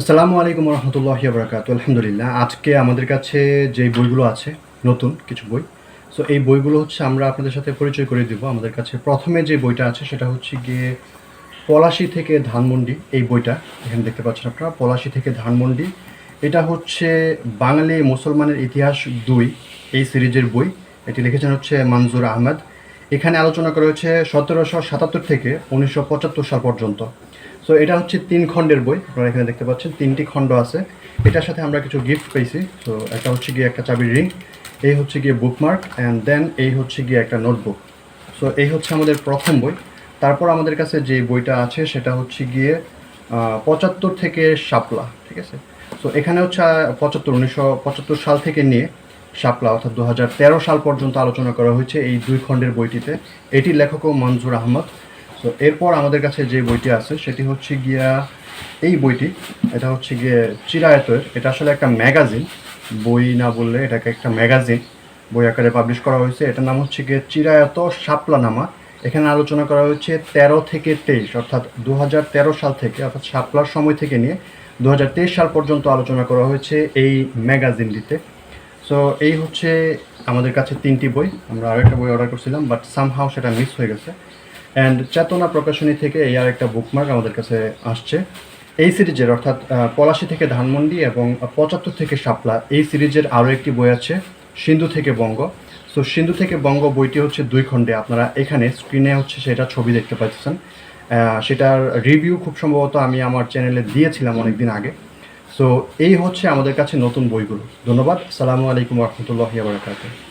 আসসালামু আলাইকুম রহমতুল্লাহি বরাকাত আলহামদুলিল্লাহ, আজকে আমাদের কাছে যে বইগুলো আছে, নতুন কিছু বই সো এই বইগুলো হচ্ছে আমরা আপনাদের সাথে পরিচয় করে দিব। আমাদের কাছে প্রথমে যে বইটা আছে সেটা হচ্ছে গিয়ে পলাশি থেকে ধানমন্ডি, এই বইটা এখানে দেখতে পাচ্ছেন আপনারা, পলাশি থেকে ধানমন্ডি। এটা হচ্ছে বাঙালি মুসলমানের ইতিহাস দুই, এই সিরিজের বই। এটি লিখেছেন হচ্ছে মনজুর আহমেদ। এখানে আলোচনা করা হয়েছে সতেরোশো সাতাত্তর থেকে উনিশশো পঁচাত্তর সাল পর্যন্ত। সো এটা হচ্ছে তিন খণ্ডের বই, আপনারা এখানে দেখতে পাচ্ছেন, তিনটি খণ্ড আছে। এটার সাথে আমরা কিছু গিফট পেয়েছি। সো একটা হচ্ছে গিয়ে একটা চাবির রিং এই হচ্ছে গিয়ে বুকমার্ক অ্যান্ড দেন এই হচ্ছে গিয়ে একটা নোটবুক সো এই হচ্ছে আমাদের প্রথম বই। তারপর আমাদের কাছে যে বইটা আছে, সেটা হচ্ছে গিয়ে পঁচাত্তর থেকে শাপলা, ঠিক আছে? সো এখানে হচ্ছে পঁচাত্তর, উনিশশো পঁচাত্তর সাল থেকে নিয়ে শাপলা অর্থাৎ দু হাজার তেরো সাল পর্যন্ত আলোচনা করা হয়েছে এই দুই খণ্ডের বইটিতে। এটির লেখকও মনজুর আহমদ। তো এরপর আমাদের কাছে যে বইটি আছে, সেটি হচ্ছে গিয়া এই বইটি। এটা হচ্ছে গিয়ে চিরায়তের। এটা আসলে একটা ম্যাগাজিন। বই না বললে এটাকে একটা ম্যাগাজিন। বই আকারে পাবলিশ করা হয়েছে। এটার নাম হচ্ছে গিয়ে চিরায়ত শাপলা নামা এখানে আলোচনা করা হয়েছে তেরো থেকে তেইশ, অর্থাৎ দু হাজার তেরো সাল থেকে, অর্থাৎ শাপলার সময় থেকে নিয়ে দু হাজার তেইশ সাল পর্যন্ত আলোচনা করা হয়েছে এই ম্যাগাজিনটিতে। সো এই হচ্ছে আমাদের কাছে তিনটি বই। আমরা আরেকটা বই অর্ডার করছিলাম বাট সামহাও সেটা মিস হয়ে গেছে। অ্যান্ড চেতনা প্রকাশনী থেকে এই আর একটা বুকমার্ক আমাদের কাছে আসছে। এই সিরিজের, অর্থাৎ পলাশি থেকে ধানমন্ডি এবং পঁচাত্তর থেকে শাপলা, এই সিরিজের আরও একটি বই আছে, সিন্ধু থেকে বঙ্গ। সো সিন্ধু থেকে বঙ্গ বইটি হচ্ছে দুই খণ্ডে। আপনারা এখানে স্ক্রিনে হচ্ছে সেটা ছবি দেখতে পাচ্ছেন। সেটার রিভিউ খুব সম্ভবত আমি আমার চ্যানেলে দিয়েছিলাম অনেকদিন আগে। সো এই হচ্ছে আমাদের কাছে নতুন বইগুলো। ধন্যবাদ। সালামু আলাইকুম রহমতুল্লাহ বারকাতুহ।